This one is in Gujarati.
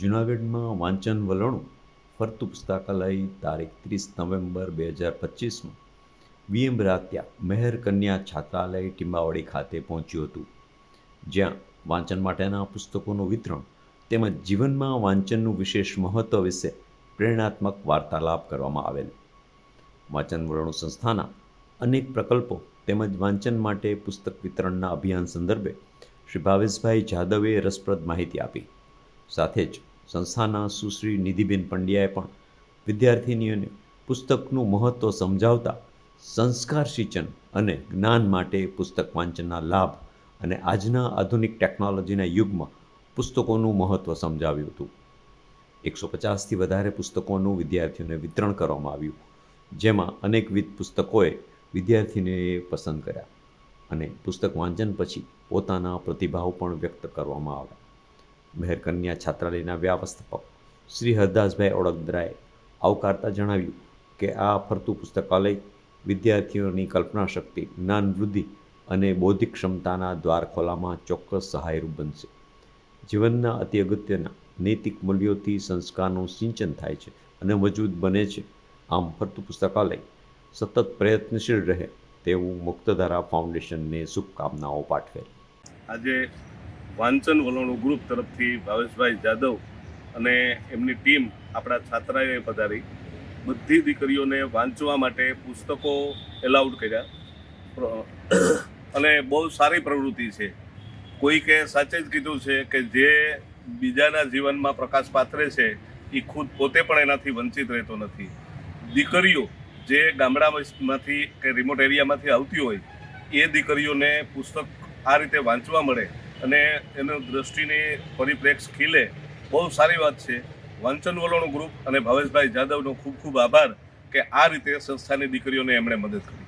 જૂનાગઢમાં વાંચન વલણું ફરતું પુસ્તકાલય તારીખ ત્રીસ નવેમ્બર બે હજાર પચીસમાં વીએમ રાત્યા, મહેર કન્યા છાત્રાલય, ટીંબાવાડી ખાતે પહોંચ્યું હતું. જ્યાં વાંચન માટેના પુસ્તકોનું વિતરણ તેમજ જીવનમાં વાંચનનું વિશેષ મહત્ત્વ વિશે પ્રેરણાત્મક વાર્તાલાપ કરવામાં આવેલ. વાંચન વલણું સંસ્થાના અનેક પ્રકલ્પો તેમજ વાંચન માટે પુસ્તક વિતરણના અભિયાન સંદર્ભે શ્રી ભાવેશભાઈ જાદવે રસપ્રદ માહિતી આપી. સાથે જ સંસ્થાના સુશ્રી નિધિબેન પંડ્યાએ પણ વિદ્યાર્થિનીઓને પુસ્તકનું મહત્ત્વ સમજાવતા સંસ્કાર સિંચન અને જ્ઞાન માટે પુસ્તક વાંચનના લાભ અને આજના આધુનિક ટેકનોલોજીના યુગમાં પુસ્તકોનું મહત્ત્વ સમજાવ્યું હતું. એકસો પચાસથી વધારે પુસ્તકોનું વિદ્યાર્થીઓને વિતરણ કરવામાં આવ્યું, જેમાં અનેકવિધ પુસ્તકોએ વિદ્યાર્થીનીઓએ પસંદ કર્યા અને પુસ્તક વાંચન પછી પોતાના પ્રતિભાવ પણ વ્યક્ત કરવામાં આવ્યા. મહેર કન્યા છાત્રાલયના વ્યવસ્થાપક શ્રી હરદાસભાઈ ઓળકદરાએ આવકારતા જણાવ્યું કે આ ફરતું પુસ્તકાલય વિદ્યાર્થીઓની કલ્પના શક્તિ, જ્ઞાન વૃદ્ધિ અને બૌદ્ધિક ક્ષમતાના દ્વાર ખોલામાં ચોક્કસ સહાયરૂપ બનશે. જીવનના અતિ અગત્યના નૈતિક મૂલ્યોથી સંસ્કારનું સિંચન થાય છે અને મજબૂત બને છે. આમ ફરતું પુસ્તકાલય સતત પ્રયત્નશીલ રહે તેવું મુક્તધારા ફાઉન્ડેશનને શુભકામનાઓ પાઠવેલ આજે વાંચન વલણું ગ્રુપ તરફથી ભાવેશભાઈ જાદવ અને એમની ટીમ આપણા છાત્રાએ પધારી. બધી દીકરીઓને વાંચવા માટે પુસ્તકો એલાઉડ કર્યા. અને બહુ સારી પ્રવૃત્તિ છે. કોઈકે સાચે જ કીધું છે કે જે બીજાના જીવનમાં પ્રકાશ પાથરે છે એ ખુદ પોતે પણ એનાથી વંચિત રહેતો નથી. દીકરીઓ જે ગામડામાંથી કે રિમોટ એરિયામાંથી આવતી હોય, એ દીકરીઓને પુસ્તક આ રીતે વાંચવા મળે અને એનો દ્રષ્ટિને પરિપ્રેક્ષ ખીલે. બહુ સારી વાત છે. વાંચન વલણું ગ્રુપ અને ભાવેશભાઈ જાદવનો ખૂબ ખૂબ આભાર કે આ રીતે સંસ્થાની દીકરીઓને એમણે મદદ કરી.